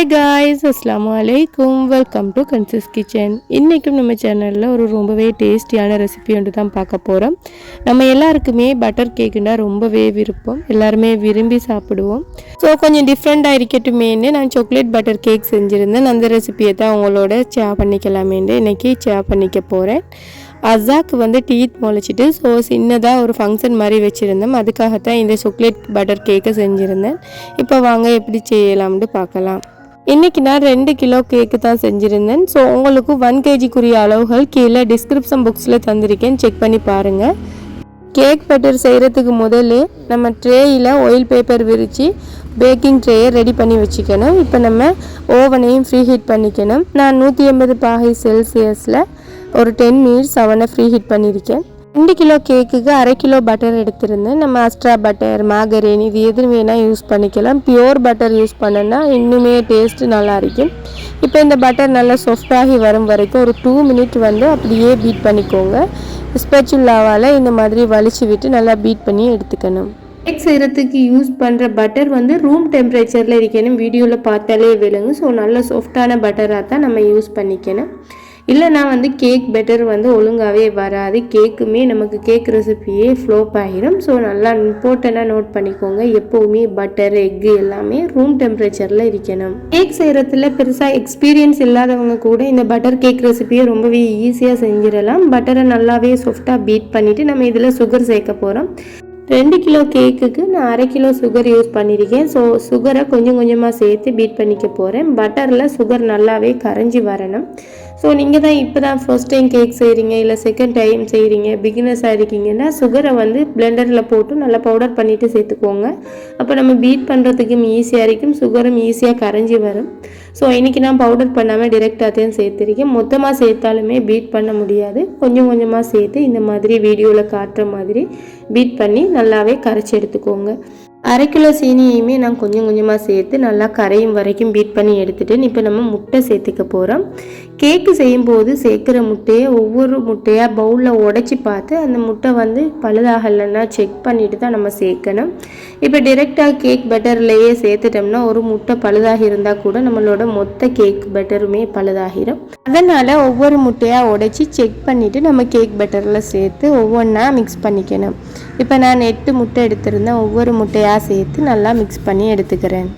Hi guys அஸ்லாம் வலைக்கும் welcome to கன்சிஸ் kitchen இன்றைக்கும் நம்ம சேனலில் ஒரு ரொம்பவே டேஸ்டியான ரெசிபி ஒன்று தான் பார்க்க போகிறோம் நம்ம எல்லாருக்குமே பட்டர் கேக்குன்னா ரொம்பவே விருப்பம். எல்லாருமே விரும்பி சாப்பிடுவோம். ஸோ கொஞ்சம் டிஃப்ரெண்ட்டாக இருக்கட்டுமேன்னு நான் சாக்லேட் பட்டர் கேக் செஞ்சுருந்தேன். அந்த ரெசிபியை தான் உங்களோட ஷேர் பண்ணிக்கலாமேன்னு இன்றைக்கி ஷேர் பண்ணிக்க போகிறேன் அசாக்கு வந்து டீத் முளைச்சிட்டு ஸோ சின்னதாக ஒரு ஃபங்க்ஷன் மாதிரி வச்சுருந்தோம். அதுக்காகத்தான் இந்த சாக்லேட் பட்டர் கேக்கை செஞ்சுருந்தேன். இப்போ வாங்க எப்படி செய்யலாம்னு பார்க்கலாம். இன்றைக்கி நான் ரெண்டு கிலோ கேக்கு தான் செஞ்சுருந்தேன். ஸோ உங்களுக்கு ஒன் கேஜிக்குரிய அளவுகள் கீழே டிஸ்கிரிப்ஷன் புக்ஸில் தந்திருக்கேன். செக் பண்ணி பாருங்கள் கேக் பட்டர் செய்கிறதுக்கு முதல்ல நம்ம ட்ரேயில் ஆயில் பேப்பர் விரித்து பேக்கிங் ட்ரேயை ரெடி பண்ணி வச்சுக்கணும். இப்போ நம்ம ஓவனையும் ஃப்ரீ ஹீட் பண்ணிக்கணும். நான் நூற்றி எண்பது பாகை செல்சியஸில் ஒரு டென் மினிட்ஸ் அவனை ஃப்ரீ ஹீட் பண்ணியிருக்கேன் ரெண்டு கிலோ கேக்குக்கு அரை கிலோ பட்டர் எடுத்திருந்தேன். நம்ம அஸ்ட்ரா பட்டர் மாகரேன் இது எது வேணால் யூஸ் பண்ணிக்கலாம். பியோர் பட்டர் யூஸ் பண்ணனா இன்னுமே டேஸ்ட்டு நல்லா இருக்கும். இப்போ இந்த பட்டர் நல்லா சாஃப்டாகி வரும் வரைக்கும் ஒரு டூ மினிட் வந்து அப்படியே பீட் பண்ணிக்கோங்க. ஸ்பெச்சுல்லாவால் இந்த மாதிரி வலிச்சு விட்டு நல்லா பீட் பண்ணி எடுத்துக்கணும். கேக் செய்கிறதுக்கு யூஸ் பண்ணுற பட்டர் வந்து ரூம் டெம்பரேச்சரில் இருக்கணும். வீடியோவில் பார்த்தாலே விழுங்கும் ஸோ நல்ல சாஃப்டான பட்டராக தான் நம்ம யூஸ் பண்ணிக்கணும். இல்லைனா வந்து கேக் பெட்டர் வந்து ஒழுங்காகவே வராது. கேக்குமே நமக்கு கேக் ரெசிபியே ஃப்ளோப் ஆகிடும் ஸோ நல்லா இம்பார்ட்டண்ட்டாக நோட் பண்ணிக்கோங்க. எப்போவுமே பட்டர் எக்கு எல்லாமே ரூம் டெம்பரேச்சரில் இருக்கணும். கேக் செய்கிறதுல பெருசாக எக்ஸ்பீரியன்ஸ் இல்லாதவங்க கூட இந்த பட்டர் கேக் ரெசிபியை ரொம்பவே ஈஸியாக செஞ்சிடலாம். பட்டரை நல்லாவே சாஃப்டாக பீட் பண்ணிவிட்டு நம்ம இதில் சுகர் சேர்க்க போகிறோம் ரெண்டு கிலோ கேக்குக்கு நான் அரை கிலோ சுகர் யூஸ் பண்ணியிருக்கேன் ஸோ சுகரை கொஞ்சம் கொஞ்சமாக சேர்த்து பீட் பண்ணிக்க போகிறேன் பட்டரில் சுகர் நல்லாவே கரைஞ்சி வரணும். ஸோ நீங்கள் தான் இப்போ தான் ஃபர்ஸ்ட் டைம் கேக் செய்கிறீங்க இல்லை செகண்ட் டைம் செய்கிறீங்க பிகினர்ஸாக இருக்கீங்கன்னா சுகரை வந்து பிளெண்டரில் போட்டு நல்லா பவுடர் பண்ணிவிட்டு சேர்த்துக்கோங்க. அப்போ நம்ம பீட் பண்ணுறதுக்கும் ஈஸியாக இருக்கும் சுகரும் ஈஸியாக கரைஞ்சி வரும். ஸோ இன்றைக்கி நான் பவுடர் பண்ணாமல் டிரெக்டாக தான் சேர்த்துருக்கேன். மொத்தமாக சேர்த்தாலுமே பீட் பண்ண முடியாது. கொஞ்சம் கொஞ்சமாக சேர்த்து இந்த மாதிரி வீடியோவில் காட்டுற மாதிரி பீட் பண்ணி நல்லாவே கரைச்சி எடுத்துக்கோங்க. அரை கிலோ சீனியையுமே நான் கொஞ்சம் கொஞ்சமாக சேர்த்து நல்லா கரையும் வரைக்கும் பீட் பண்ணி எடுத்துகிட்டு இப்போ நம்ம முட்டை சேர்த்துக்க போகிறோம் கேக்கு செய்யும்போது சேர்க்குற முட்டையை ஒவ்வொரு முட்டையாக பவுலில் உடச்சி பார்த்து அந்த முட்டை வந்து பழுதாகலைன்னா செக் பண்ணிட்டு தான் நம்ம சேர்க்கணும். இப்போ டிரெக்டாக கேக் பட்டர்லேயே சேர்த்துட்டோம்னா ஒரு முட்டை பழுதாகி இருந்தால் கூட நம்மளோட மொத்த கேக் பட்டருமே பழுதாகிடும் அதனால் ஒவ்வொரு முட்டையாக உடச்சி செக் பண்ணிவிட்டு நம்ம கேக் பட்டரில் சேர்த்து ஒவ்வொன்றா மிக்ஸ் பண்ணிக்கணும். இப்போ நான் எட்டு முட்டை எடுத்திருந்தேன். ஒவ்வொரு முட்டையாக சேர்த்து நல்லா மிக்ஸ் பண்ணி எடுத்துக்கிறேன்.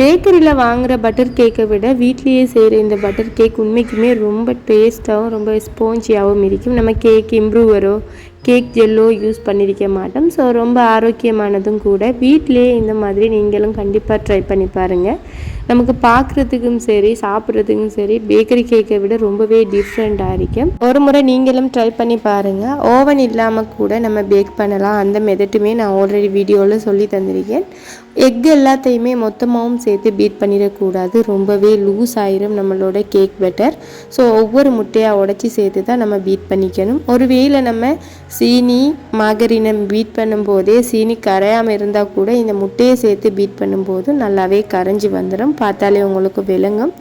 பேக்கரியில் வாங்குகிற பட்டர் கேக்கை விட வீட்லேயே செய்கிற இந்த பட்டர் கேக் உண்மைக்குமே ரொம்ப டேஸ்ட்டாகவும் ரொம்ப ஸ்பாஞ்சியாகவும் இருக்கும். நம்ம கேக் இம்ப்ரூவரோ கேக் ஜெல்லோ யூஸ் பண்ணியிருக்க மாட்டோம். ஸோ ரொம்ப ஆரோக்கியமானதும் கூட. வீட்லேயே இந்த மாதிரி நீங்களும் கண்டிப்பாக ட்ரை பண்ணி பாருங்கள் நமக்கு பார்க்குறதுக்கும் சரி சாப்பிட்றதுக்கும் சரி பேக்கரி கேக்கை விட ரொம்பவே டிஃப்ரெண்ட்டாக இருக்கும். ஒரு முறை நீங்களும் ட்ரை பண்ணி பாருங்கள் ஓவன் இல்லாமல் கூட நம்ம பேக் பண்ணலாம். அந்த மெதட்டுமே நான் ஆல்ரெடி வீடியோவில் சொல்லி தந்திருக்கேன். எக் எல்லாத்தையுமே மொத்தமாகவும் சேர்த்து பீட் பண்ணிடக்கூடாது. ரொம்பவே லூஸ் ஆயிரும் நம்மளோட கேக் பெட்டர் ஸோ ஒவ்வொரு முட்டையாக உடச்சி சேர்த்து தான் நம்ம பீட் பண்ணிக்கணும். ஒருவேளை நம்ம சீனி மாகரினம் பீட் பண்ணும்போதே சீனி கரையாமல் இருந்தால் கூட இந்த முட்டையை சேர்த்து பீட் பண்ணும்போது நல்லாவே கரைஞ்சி வந்துடும் பார்த்தாலே உங்களுக்கு விளங்கும்.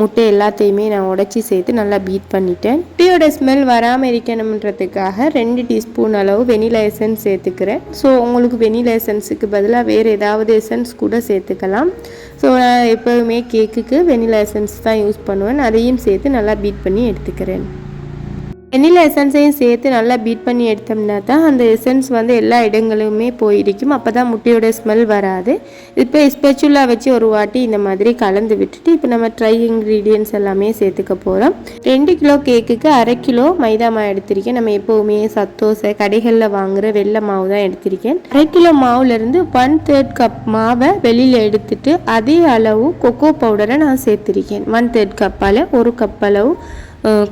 முட்டை எல்லாத்தையுமே நான் உடச்சி சேர்த்து நல்லா பீட் பண்ணிட்டேன். டீயோட ஸ்மெல் வராமல் இருக்கணுன்றதுக்காக ரெண்டு டீஸ்பூன் அளவு வெனிலா எசன்ஸ் சேர்த்துக்கிறேன். ஸோ உங்களுக்கு வெனிலா எசன்ஸுக்கு பதிலாக வேறு ஏதாவது எசன்ஸ் கூட சேர்த்துக்கலாம். ஸோ நான் எப்போவுமே கேக்குக்கு வெனிலா எசன்ஸ் தான் யூஸ் பண்ணுவேன். அதையும் சேர்த்து நல்லா பீட் பண்ணி எடுத்துக்கிறேன். வெண்ணிலா எசன்ஸையும் சேர்த்து நல்லா பீட் பண்ணி எடுத்தோம்னா தான் அந்த எசன்ஸ் வந்து எல்லா இடங்களுமே போயிருக்கும். அப்போ தான் முட்டையோட ஸ்மெல் வராது. இப்போ ஸ்பெச்சுலா வச்சு ஒரு வாட்டி இந்த மாதிரி கலந்து விட்டுட்டு இப்போ நம்ம ட்ரை இன்க்ரீடியன்ஸ் எல்லாமே சேர்த்துக்க போகிறோம் ரெண்டு கிலோ கேக்குக்கு அரை கிலோ மைதா மாவு எடுத்திருக்கேன். நம்ம எப்போவுமே சத்தோசை கடைகளில் வாங்குகிற வெள்ளை மாவு தான் எடுத்திருக்கேன். அரை கிலோ மாவுலேருந்து ஒன் தேர்ட் கப் மாவை வெளியில் எடுத்துட்டு அதே அளவு கொக்கோ பவுடரை நான் சேர்த்திருக்கேன். ஒன் தேர்ட் கப்பால் ஒரு கப் அளவு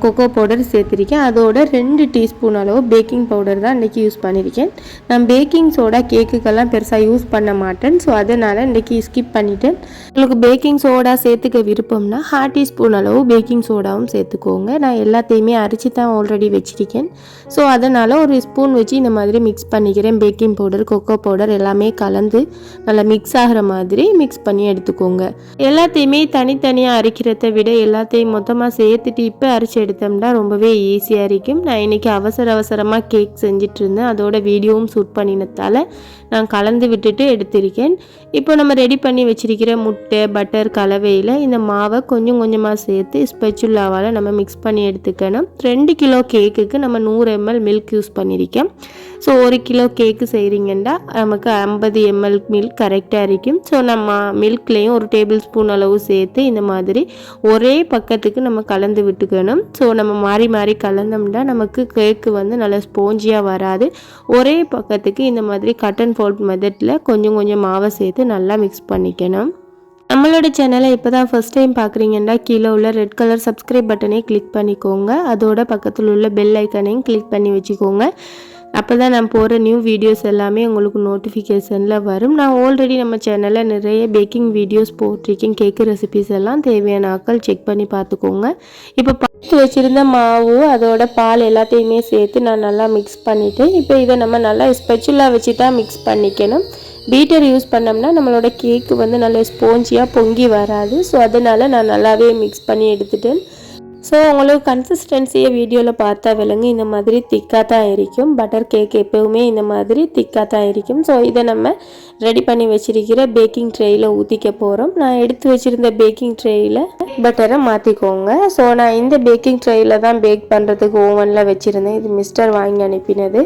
கொக்கோ பவுடர் சேர்த்துருக்கேன். அதோட ரெண்டு டீஸ்பூன் அளவு பேக்கிங் பவுடர் தான் இன்றைக்கி யூஸ் பண்ணியிருக்கேன் நான் பேக்கிங் சோடா கேக்குக்கெல்லாம் பெருசாக யூஸ் பண்ண மாட்டேன். ஸோ அதனால் இன்றைக்கி ஸ்கிப் பண்ணிட்டேன். உங்களுக்கு பேக்கிங் சோடா சேர்த்துக்க விருப்பம்னா ஹாஃப் டீஸ்பூன் அளவு பேக்கிங் சோடாவும் சேர்த்துக்கோங்க. நான் எல்லாத்தையுமே அரைச்சி தான் ஆல்ரெடி வச்சுருக்கேன். ஸோ அதனால் ஒரு ஸ்பூன் வச்சு இந்த மாதிரி மிக்ஸ் பண்ணிக்கிறேன். பேக்கிங் பவுடர் கொக்கோ பவுடர் எல்லாமே கலந்து நல்லா மிக்ஸ் ஆகிற மாதிரி மிக்ஸ் பண்ணி எடுத்துக்கோங்க. எல்லாத்தையுமே தனித்தனியாக அரைக்கிறத விட எல்லாத்தையும் மொத்தமாக சேர்த்துட்டு இப்போ அரிச்சு அரைச்சி எடுத்தோம்னா ரொம்பவே ஈஸியாக இருக்கும். நான் இன்றைக்கி அவசர அவசரமாக கேக் செஞ்சுட்டு இருந்தேன் அதோட வீடியோவும் ஷூட் பண்ணினதால நான் கலந்து விட்டுட்டு எடுத்திருக்கேன். இப்போ நம்ம ரெடி பண்ணி வச்சிருக்கிற முட்டை பட்டர் கலவையில் இந்த மாவை கொஞ்சம் கொஞ்சமாக சேர்த்து ஸ்பெச்சுலாவால் நம்ம மிக்ஸ் பண்ணி எடுத்துக்கணும். ரெண்டு கிலோ கேக்குக்கு நம்ம நூறு எம்எல் மில்க் யூஸ் பண்ணியிருக்கேன். ஸோ ஒரு கிலோ கேக்கு செய்கிறீங்கன்னா நமக்கு ஐம்பது எம்எல் மில்க் கரெக்டாக இருக்கும். ஸோ நம்ம மில்க்லேயும் ஒரு டேபிள் ஸ்பூன் அளவு சேர்த்து இந்த மாதிரி ஒரே பக்கத்துக்கு நம்ம கலந்து விட்டுக்கணும். ஸோ நம்ம மாறி மாறி கலந்தோம்னா நமக்கு கேக்கு வந்து நல்லா ஸ்போஞ்சியாக வராது. ஒரே பக்கத்துக்கு இந்த மாதிரி கட்டன் ஃபோல்ட் மெத்தடில் கொஞ்சம் கொஞ்சம் மாவை சேர்த்து நல்லா மிக்ஸ் பண்ணிக்கணும். நம்மளோட சேனலை இப்போ தான் ஃபஸ்ட் டைம் பார்க்குறீங்கன்னா கீழே உள்ள ரெட் கலர் சப்ஸ்கிரைப் பட்டனை கிளிக் பண்ணிக்கோங்க. அதோட பக்கத்தில் உள்ள பெல் ஐக்கனையும் கிளிக் பண்ணி வச்சுக்கோங்க. அப்போ தான் நான் போகிற நியூ வீடியோஸ் எல்லாமே உங்களுக்கு நோட்டிஃபிகேஷனில் வரும். நான் ஆல்ரெடி நம்ம சேனலில் நிறைய பேக்கிங் வீடியோஸ் போட்டிருக்கேன். கேக்கு ரெசிபிஸ் எல்லாம் தேவையான ஆட்கள் செக் பண்ணி பார்த்துக்கோங்க. இப்போ பார்த்து வச்சுருந்த மாவு அதோட பால் எல்லாத்தையுமே சேர்த்து நான் நல்லா மிக்ஸ் பண்ணிவிட்டேன் இப்போ இதை நம்ம நல்லா ஸ்பெச்சுலாக வச்சு தான் மிக்ஸ் பண்ணிக்கணும். பீட்டர் யூஸ் பண்ணோம்னா நம்மளோட கேக்கு வந்து நல்லா ஸ்போஞ்சியாக பொங்கி வராது. ஸோ அதனால் நான் நல்லாவே மிக்ஸ் பண்ணி எடுத்துட்டேன். ஸோ உங்களுக்கு கன்சிஸ்டன்சியை வீடியோவில் பார்த்தா விலங்கு இந்த மாதிரி திக்காக தான் இருக்கும். பட்டர் கேக் எப்போவுமே இந்த மாதிரி திக்காக தான் இருக்கும். ஸோ இதை நம்ம ரெடி பண்ணி வச்சிருக்கிற பேக்கிங் ட்ரேயில் ஊற்றிக்க போகிறோம் நான் எடுத்து வச்சுருந்த பேக்கிங் ட்ரேயில் பட்டரை மாற்றிக்கோங்க ஸோ நான் இந்த பேக்கிங் ட்ரேயில் தான் பேக் பண்ணுறதுக்கு ஓவனில் வச்சுருந்தேன். இது மிஸ்டர் வாங்கி அனுப்பினது.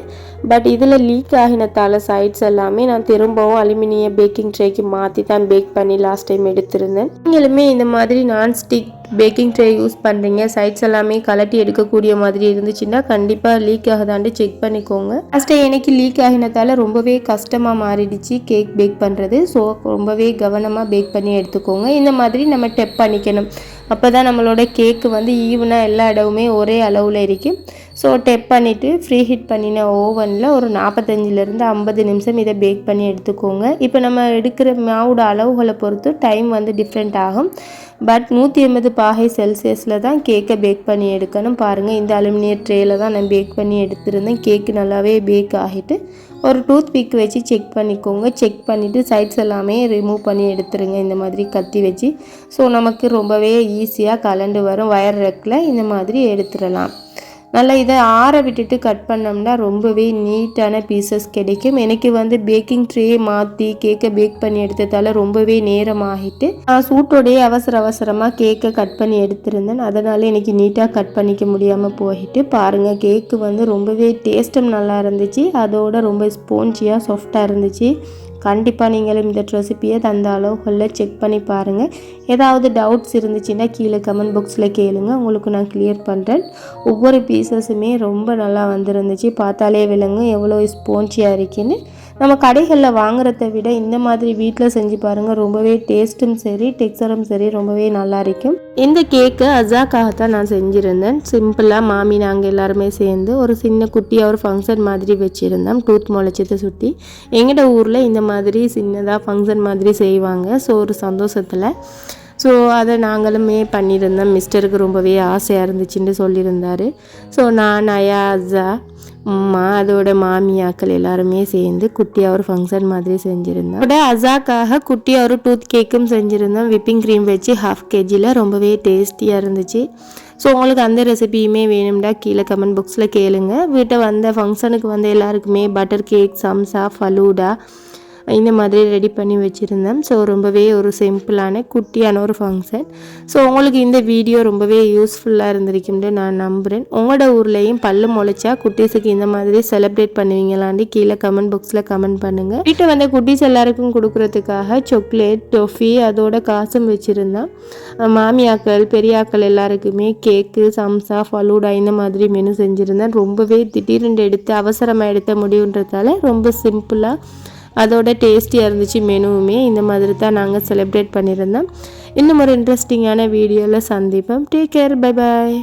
பட் இதில் லீக் ஆகினத்தால் சைட்ஸ் எல்லாமே நான் திரும்பவும் அலுமினிய பேக்கிங் ட்ரேக்கு மாற்றி தான் பேக் பண்ணி லாஸ்ட் டைம் எடுத்திருந்தேன். நீங்களுமே இந்த மாதிரி நான்ஸ்டிக் பேக்கிங் ட்ரே யூஸ் பண்ணுறீங்க சைட்ஸ் எல்லாமே கலட்டி எடுக்கக்கூடிய மாதிரி இருந்துச்சுன்னா கண்டிப்பாக லீக் ஆகுதாண்டு செக் பண்ணிக்கோங்க. ஃபஸ்ட்டு எனக்கு லீக் ஆகினதால ரொம்பவே கஷ்டமாக மாறிடுச்சு கேக் பேக் பண்ணுறது ஸோ ரொம்பவே கவனமாக பேக் பண்ணி எடுத்துக்கோங்க. இந்த மாதிரி நம்ம டெப் பண்ணிக்கணும். அப்போ தான் நம்மளோட கேக்கு வந்து ஈவனாக எல்லா இடமுமே ஒரே அளவில் இருக்குது ஸோ டெப் பண்ணிவிட்டு ஃப்ரீ ஹீட் பண்ணின ஓவனில் ஒரு நாற்பத்தஞ்சிலேருந்து ஐம்பது நிமிஷம் இதை பேக் பண்ணி எடுத்துக்கோங்க. இப்போ நம்ம எடுக்கிற மாவோட அளவுகளை பொறுத்து டைம் வந்து டிஃப்ரெண்ட் ஆகும். பட் நூற்றி எண்பது பாகை செல்சியஸில் தான் கேக்கை பேக் பண்ணி எடுக்கணும். பாருங்கள் இந்த அலுமினிய ட்ரேயில் தான் நான் பேக் பண்ணி எடுத்திருந்தேன். கேக்கு நல்லாவே பேக் ஆகிட்டு ஒரு டூத் பிக் வச்சு செக் பண்ணிக்கோங்க. செக் பண்ணிவிட்டு சைட்ஸ் எல்லாமே ரிமூவ் பண்ணி எடுத்துருங்க. இந்த மாதிரி கத்தி வச்சு. ஸோ நமக்கு ரொம்பவே ஈஸியாக கலண்டு வரும். வயர் ரெக்கில் இந்த மாதிரி எடுத்துடலாம். நல்லா இதை ஆற விட்டுட்டு கட் பண்ணோம்னா ரொம்பவே நீட்டான பீசஸ் கிடைக்கும். எனக்கு வந்து பேக்கிங் ட்ரே மாற்றி கேக்கை பேக் பண்ணி எடுத்ததால் ரொம்பவே நேரம் ஆகிட்டு நான் சூட்டோடைய அவசர அவசரமாக கேக்கை கட் பண்ணி எடுத்திருந்தேன். அதனால் எனக்கு நீட்டாக கட் பண்ணிக்க முடியாமல் போயிட்டு பாருங்கள் கேக்கு வந்து ரொம்பவே டேஸ்ட்டும் நல்லா இருந்துச்சு. அதோட ரொம்ப ஸ்போஞ்சியாக சாஃப்டாக இருந்துச்சு. கண்டிப்பாக நீங்களும் இந்த ரெசிப்பியை தந்த அளவுகளில் செக் பண்ணி பாருங்கள் ஏதாவது டவுட்ஸ் இருந்துச்சுன்னா கீழே கமெண்ட் பாக்ஸில் கேளுங்க. உங்களுக்கு நான் கிளியர் பண்ணுறேன் ஒவ்வொரு பீசஸுமே ரொம்ப நல்லா வந்துருந்துச்சு. பார்த்தாலே விலங்கும் எவ்வளோ ஸ்போன்ச்சியாக இருக்குன்னு. நம்ம கடைகளில் வாங்குறத விட இந்த மாதிரி வீட்டில் செஞ்சு பாருங்கள் ரொம்பவே டேஸ்ட்டும் சரி டெக்ஸ்சரும் சரி ரொம்பவே நல்லா இருக்கும். இந்த கேக்கு அசாக்காகத்தான் நான் செஞ்சுருந்தேன். சிம்பிளாக மாமி நாங்கள் எல்லாருமே சேர்ந்து ஒரு சின்ன குட்டியாக ஒரு ஃபங்க்ஷன் மாதிரி வச்சுருந்தோம். டூத் முளைச்சத்தை சுற்றி எங்கள்ட ஊரில் இந்த மாதிரி சின்னதாக ஃபங்க்ஷன் மாதிரி செய்வாங்க. ஸோ ஒரு சந்தோஷத்தில். ஸோ அதை நாங்களுமே பண்ணியிருந்தோம் மிஸ்டருக்கு ரொம்பவே ஆசையாக இருந்துச்சுன்னு சொல்லியிருந்தார் ஸோ நான் அயா அஜா மா அதோட மாமியாக்கள் எல்லாருமே சேர்ந்து குட்டியாக ஒரு ஃபங்க்ஷன் மாதிரி செஞ்சுருந்தோம். அதோட அசாக்காக குட்டியாக ஒரு டூத் கேக்கும் செஞ்சுருந்தோம். விப்பிங் க்ரீம் வச்சு ஹாஃப் கேஜியில் ரொம்பவே டேஸ்டியாக இருந்துச்சு. ஸோ உங்களுக்கு அந்த ரெசிபியுமே வேணும்டா கீழே கமெண்ட் பாக்ஸில் கேளுங்க. வீட்டை வந்த ஃபங்க்ஷனுக்கு வந்த எல்லாருக்குமே பட்டர் கேக் சம்சா ஃபலூடா இந்த மாதிரி ரெடி பண்ணி வச்சுருந்தேன். ஸோ ரொம்பவே ஒரு சிம்பிளான குட்டியான ஒரு ஃபங்க்ஷன் ஸோ உங்களுக்கு இந்த வீடியோ ரொம்பவே யூஸ்ஃபுல்லாக இருந்திருக்கும்னு நான் நம்புகிறேன் உங்களோட ஊர்லேயும் பல்லு முளைச்சா குட்டீஸுக்கு இந்த மாதிரி செலிப்ரேட் பண்ணுவீங்களான்னு கீழே கமெண்ட் பாக்ஸில் கமெண்ட் பண்ணுங்கள் வீட்டை வந்து குட்டீஸ் எல்லாருக்கும் கொடுக்குறதுக்காக சாக்லேட் டொஃபி அதோட காசும் வச்சுருந்தேன். மாமியாக்கள் பெரியாக்கள் எல்லாருக்குமே கேக்கு சம்சா ஃபலூடா இந்த மாதிரி மெனு செஞ்சுருந்தேன். ரொம்பவே திடீர்னு எடுத்து அவசரமாக எடுத்த முடிவுன்றதால ரொம்ப சிம்பிளாக அதோட டேஸ்டியாக இருந்துச்சு மெனுவுமே இந்த மாதிரி தான் நாங்கள் செலிப்ரேட் பண்ணியிருந்தோம். இன்னும் ஒரு இன்ட்ரெஸ்டிங்கான வீடியோவில் சந்திப்போம். Take care bye bye